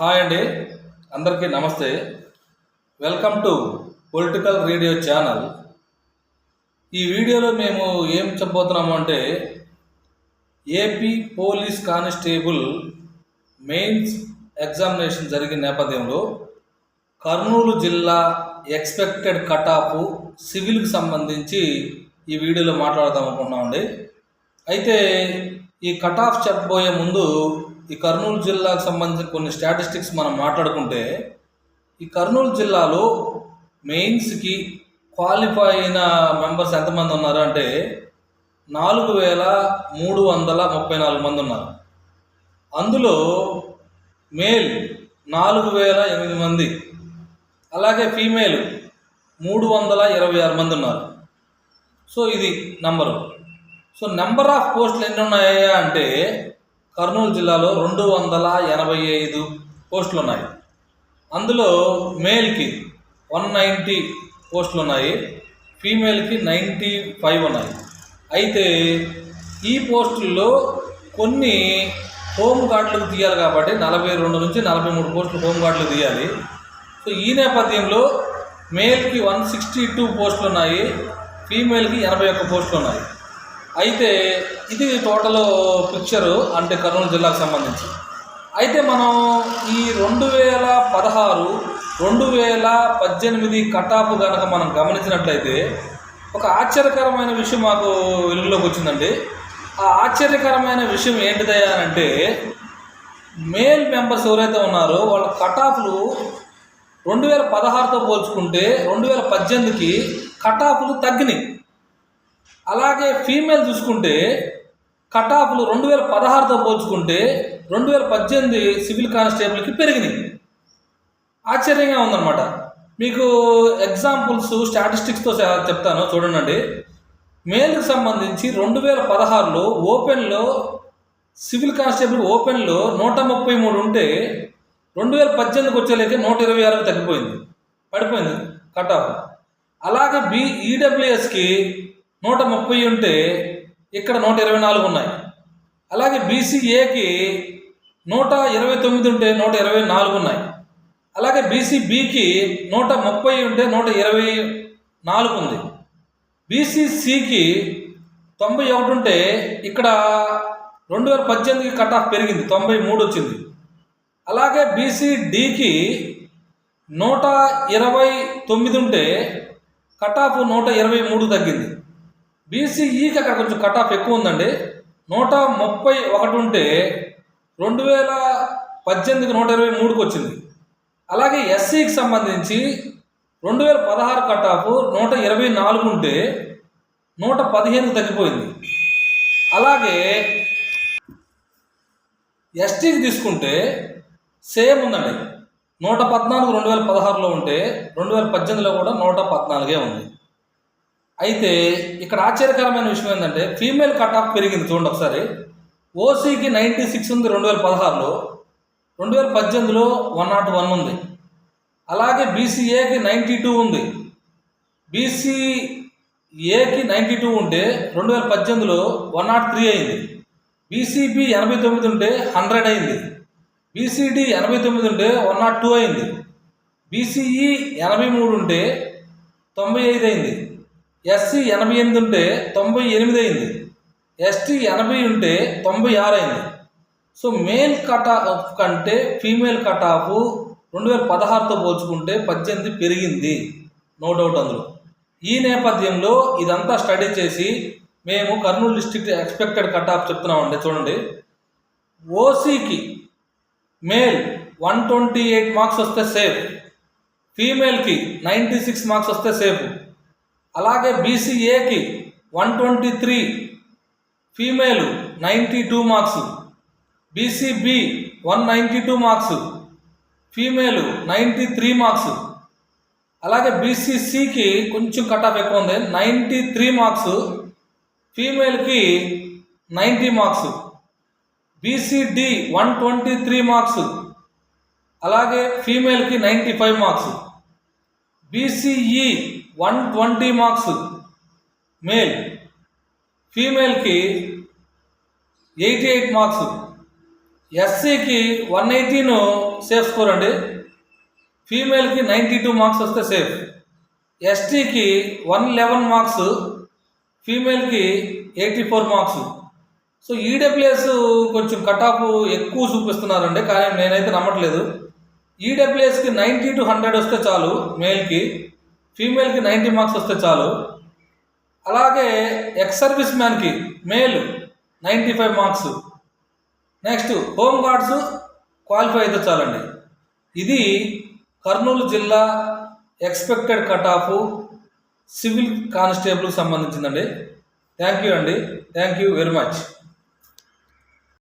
Hi అండి. అందరికీ నమస్తే. Welcome to political radio channel. ఈ వీడియోలో మేము ఏం చెప్పబోతున్నాము అంటే AP police constable mains examination జరిగిన నేపథ్యంలో కర్నూలు జిల్లా ఎక్స్పెక్టెడ్ కట్ ఆఫ్ సివిల్కి సంబంధించి ఈ వీడియోలో మాట్లాడదాం అనుకుంటున్నామండి. అయితే ఈ కట్ ఆఫ్ చెప్పబోయే ముందు ఈ కర్నూలు జిల్లాకు సంబంధించిన కొన్ని స్టాటిస్టిక్స్ మనం మాట్లాడుకుంటే ఈ కర్నూలు జిల్లాలో మెయిన్స్కి క్వాలిఫై అయిన మెంబర్స్ ఎంతమంది ఉన్నారు అంటే నాలుగు వేల మూడు వందల ముప్పై నాలుగు మంది ఉన్నారు. అందులో మేల్ నాలుగు వేల ఎనిమిది మంది అలాగే ఫీమేల్ మూడు వందల ఇరవై ఆరు మంది ఉన్నారు. సో ఇది నంబరు. సో నెంబర్ ఆఫ్ పోస్టులు ఎన్ని ఉన్నాయా అంటే కర్నూలు జిల్లాలో రెండు వందల ఎనభై ఐదు పోస్టులు ఉన్నాయి అందులో మేల్కి వన్ నైంటీ పోస్టులు ఉన్నాయి ఫీమేల్కి నైంటీ ఫైవ్ ఉన్నాయి. అయితే ఈ పోస్టుల్లో కొన్ని హోమ్ గార్డులకు తీయాలి కాబట్టి నలభై రెండు నుంచి నలభై మూడు పోస్టులు హోమ్ గార్డులు తీయాలి. సో ఈ నేపథ్యంలో మేల్కి వన్ సిక్స్టీ టూ పోస్టులు ఉన్నాయి ఫీమేల్కి ఎనభై ఒక్క పోస్టులు ఉన్నాయి అయితే ఇది టోటల్ పిక్చరు అంటే కర్నూలు జిల్లాకు సంబంధించి. అయితే మనం ఈ రెండు వేల పదహారు రెండు వేల పద్దెనిమిది కటాఫ్ కనుక మనం గమనించినట్లయితే ఒక ఆశ్చర్యకరమైన విషయం మాకు వెలుగులోకి వచ్చిందండి. ఆ ఆశ్చర్యకరమైన విషయం ఏంటిదయ్యా అంటే మేల్ మెంబర్స్ ఎవరైతే ఉన్నారో వాళ్ళ కటాఫ్లు రెండు వేల పదహారుతో పోల్చుకుంటే రెండు వేల పద్దెనిమిదికి కటాఫ్లు తగ్గినాయి. అలాగే ఫీమేల్ చూసుకుంటే కటాఫ్లు రెండు వేల పదహారుతో పోల్చుకుంటే రెండు వేల పద్దెనిమిది సివిల్ కానిస్టేబుల్కి పెరిగినాయి. ఆశ్చర్యంగా ఉందన్నమాట. మీకు ఎగ్జాంపుల్స్ స్టాటిస్టిక్స్తో చెప్తాను చూడండి మేల్కి సంబంధించి రెండు వేల పదహారులో ఓపెన్లో సివిల్ కానిస్టేబుల్ ఓపెన్లో నూట ముప్పై మూడు ఉంటే రెండు వేల పద్దెనిమిదికి వచ్చేలేక నూట ఇరవై ఆరుకు తగ్గిపోయింది. పడిపోయింది కట్ ఆఫ్ అలాగే బి ఈడబ్ల్యూఎస్కి నూట ముప్పై ఉంటే ఇక్కడ నూట ఇరవై నాలుగు ఉన్నాయి. అలాగే బీసీఏకి నూట ఇరవై తొమ్మిది ఉంటే నూట ఇరవై నాలుగు ఉన్నాయి. అలాగే బీసీబీకి నూట ముప్పై ఉంటే నూట ఇరవై నాలుగు ఉంది. బీసీసీకి తొంభై ఒకటి ఉంటే ఇక్కడ రెండు వేల పద్దెనిమిదికి కట్ ఆఫ్ పెరిగింది తొంభై మూడు వచ్చింది. అలాగే బీసీడీకి నూట ఇరవై తొమ్మిది ఉంటే కట్ ఆఫ్ నూట ఇరవై మూడు తగ్గింది. బీసీఈకి అక్కడ కొంచెం కట్ ఆఫ్ ఎక్కువ ఉందండి. నూట ముప్పై ఒకటి ఉంటే రెండు వేల పద్దెనిమిదికి నూట ఇరవై మూడుకి వచ్చింది. అలాగే ఎస్సీకి సంబంధించి రెండు వేల పదహారు కట్ ఆఫ్ నూట ఇరవై నాలుగు ఉంటే నూట పదిహేనుకి తగ్గిపోయింది. అలాగే ఎస్టీకి తీసుకుంటే సేమ్ ఉందండి. నూట పద్నాలుగు రెండు వేల పదహారులో ఉంటే రెండు వేల పద్దెనిమిదిలో కూడా నూట పద్నాలుగే ఉంది. అయితే ఇక్కడ ఆశ్చర్యకరమైన విషయం ఏంటంటే ఫీమేల్ కట్ ఆఫ్ పెరిగింది చూడండి ఒకసారి. ఓసీకి నైంటీ సిక్స్ ఉంది రెండు వేల పదహారులో. రెండు వేల పద్దెనిమిదిలో వన్ నాట్ వన్ ఉంది. అలాగే బీసీఏకి నైంటీ టూ ఉంది. బీసీఏకి నైంటీ టూ ఉంటే రెండు వేల పద్దెనిమిదిలో వన్ నాట్ త్రీ అయింది. బీసీబీ ఎనభై తొమ్మిది ఉంటే హండ్రెడ్ అయింది. బీసీడీ ఎనభై తొమ్మిది ఉంటే వన్ నాట్ టూ అయింది. బీసీఈ ఎనభై మూడు ఉంటే తొంభై ఐదు అయింది. ఎస్సీ ఎనభై ఎనిమిది ఉంటే తొంభై ఎనిమిది అయింది. ఎస్టీ ఎనభై ఉంటే తొంభై ఆరు అయింది. సో మేల్ కట్ ఆఫ్ కంటే ఫీమేల్ కట్ ఆఫ్ రెండు వేల పదహారుతో పోల్చుకుంటే పద్దెనిమిది పెరిగింది. నో డౌట్ అందులో. ఈ నేపథ్యంలో ఇదంతా స్టడీ చేసి మేము Kurnool district expected cut off చెప్తున్నామండి. చూడండి. ఓసీకి male one twenty eight marks వస్తే సేఫ్. ఫీమేల్కి నైంటీ సిక్స్ మార్క్స్ వస్తే సేఫ్. అలాగే బీసీఏకి one twenty three female ninety two marks BCB one ninety two marks female ninety three marks అలాగే బీసీసీకి కొంచెం cut off ఎక్కువ ఉంది ninety three marks ఫీమేల్కి ninety marks BCD one twenty three marks అలాగే ఫీమేల్కి ninety five marks BCE one twenty marks male ఫీమేల్కి eighty eight marks ఎస్సీకి one eighteen safe score అండి. ఫీమేల్కి ninety two marks వస్తే సేఫ్ ఎస్టీకి one eleven marks ఫీమేల్కి eighty four marks so EWS కొంచెం cut off ఎక్కువ చూపిస్తున్నారండి కానీ నేనైతే నమ్మట్లేదు. ఈడబ్ల్యూఎస్కి నైంటీ టు హండ్రెడ్ వస్తే చాలు మేల్కి ఫీమేల్కి నైంటీ మార్క్స్ వస్తే చాలు. అలాగే ex service మ్యాన్కి male ninety five marks next home guards qualify అయితే చాలండి. ఇది కర్నూలు జిల్లా ఎక్స్పెక్టెడ్ కట్ ఆఫ్ సివిల్ కానిస్టేబుల్కి సంబంధించిందండి. థ్యాంక్ యూ అండి. Thank you very much